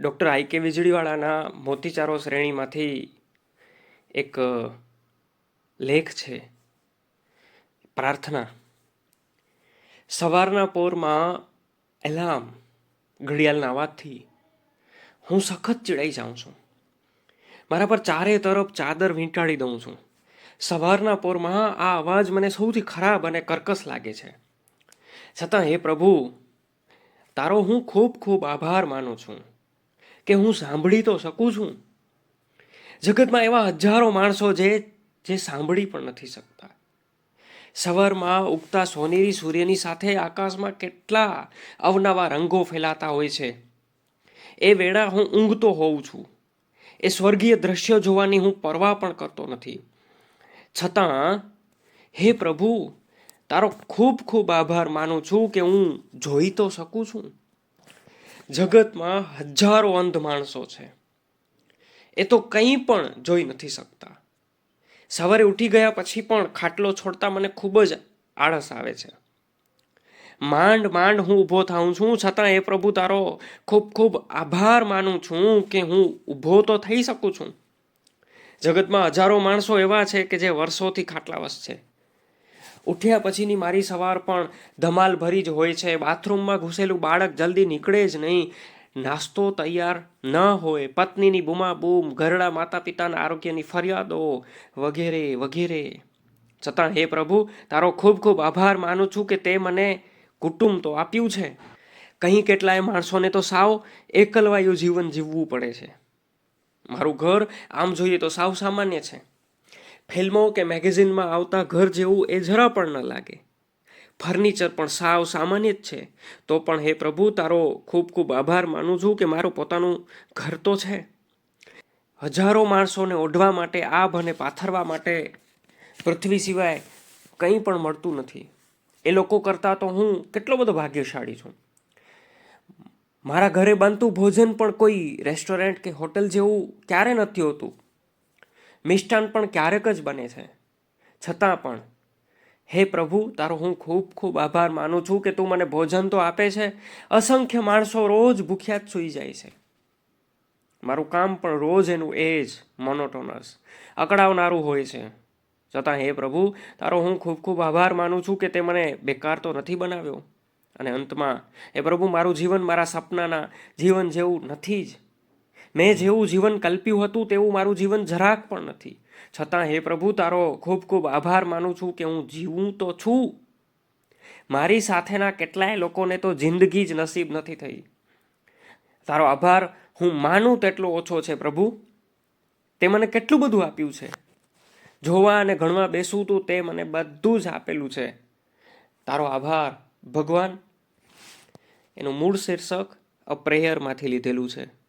Doctor I કે વીજળીવાળાના મોતીચારો શ્રેણીમાંથી એક લેખ છે, પ્રાર્થના. સવારના પોરમાં એલાર્મ ઘડિયાળના અવાજથી હું સખત ચીડાઈ જાઉં છું. મારા પર ચારે તરફ ચાદર વીંટાળી દઉં છું. સવારના પોરમાં આ અવાજ મને સૌથી ખરાબ અને કર્કશ લાગે છે. છતાં હે પ્રભુ, તારો હું ખૂબ ખૂબ આભાર માનું છું. કે હું સાંભળી તો શકું છું. જગતમાં એવા હજારો માણસો જે જે સાંભળી પણ નથી શકતા. સવારમાં ઉગતા સોનેરી સૂર્યની સાથે આકાશમાં કેટલા અવનવા રંગો ફેલાતા હોય છે. એ વેળા હું ઊંઘતો હોઉં છું. એ સ્વર્ગીય દ્રશ્યો જોવાની હું પરવા પણ કરતો નથી. છતાં, હે પ્રભુ, તારો ખૂબ ખૂબ આભાર માનું છું કે હું જોઈ તો શકું છું. જગતમાં હજારો અંધ માણસો છે. એ તો કંઈ પણ જોઈ નથી શકતા. સવારે ઉઠી ગયા પછી પણ ખાટલો છોડતા મને ખૂબ જ આળસ આવે છે. માંડ માંડ હું ઊભો થાઉં છું, છતાં એ પ્રભુ તારો ખૂબ ખૂબ આભાર માનું છું કે હું ઊભો તો થઈ શકું છું. જગતમાં હજારો માણસો એવા છે કે જે વર્ષોથી ખાટલાવશ છે. ઉઠ્યા પછીની મારી સવાર પણ ધમાલ ભરી જ હોય છે. બાથરૂમમાં ઘૂસેલું બાળક જલ્દી નીકળે જ નહીં. નાસ્તો તૈયાર ન હોય. પત્નીની બૂમા બૂમ ઘરડા માતા પિતાના આરોગ્યની ફરિયાદો વગેરે વગેરે. છતાં હે પ્રભુ, તારો ખૂબ ખૂબ આભાર માનું છું કે તે મને કુટુંબ તો આપ્યું છે. કંઈ કેટલાય માણસોને તો સાવ એકલવાયું જીવન જીવવું પડે છે. મારું ઘર, આમ જોઈએ તો સાવ સામાન્ય છે. ફિલ્મો કે મેગેઝિનમાં આવતા ઘર જેવું એ જરા પણ ન લાગે. ફર્નિચર પણ સાવ સામાન્ય જ છે. તો પણ હે પ્રભુ, તારો ખૂબ ખૂબ આભાર માનું છું કે મારું પોતાનું ઘર તો છે. હજારો માણસોને ઓઢવા માટે, આભ અને પાથરવા માટે પૃથ્વી સિવાય કંઈ પણ મળતું નથી. એ લોકો કરતાં તો હું કેટલો બધો ભાગ્યશાળી છું. મારા ઘરે બનતું ભોજન પણ કોઈ રેસ્ટોરન્ટ કે હોટલ જેવું ક્યારે નથી હોતું. મિષ્ટાન પણ ક્યારેક જ બને છે. છતાં પણ, હે પ્રભુ, તારો હું ખૂબ ખૂબ આભાર માનું છું કે તું મને ભોજન તો આપે છે. અસંખ્ય માણસો રોજ ભૂખ્યા સૂઈ જાય છે. મારું કામ પણ રોજ એનું એ જ મોનોટોનસ અકળાવનારું હોય છે. છતાં, હે પ્રભુ, તારો હું ખૂબ ખૂબ આભાર માનું છું કે તે મને બેકાર તો નથી બનાવ્યો. અને અંતમાં એ પ્રભુ, મારું જીવન મારા સપનાના જીવન જેવું નથી જ. મેં જેવું જીવન કલ્પ્યું હતું તેવું મારું જીવન જરાક પણ નથી. છતાં હે પ્રભુ, તારો ખૂબ ખૂબ આભાર માનું છું કે હું જીવું તો છું. મારી સાથેના કેટલાય લોકોને તો જિંદગી જ નસીબ નથી થઈ. તારો આભાર હું માનું તેટલો ઓછો છે પ્રભુ. તે મને કેટલું બધું આપ્યું છે. જોવા અને ગણવા બેસું તો તે મને બધું જ આપેલું છે. તારો આભાર ભગવાન. એનું મૂળ શીર્ષક, અ પ્રેયરમાંથી લીધેલું છે.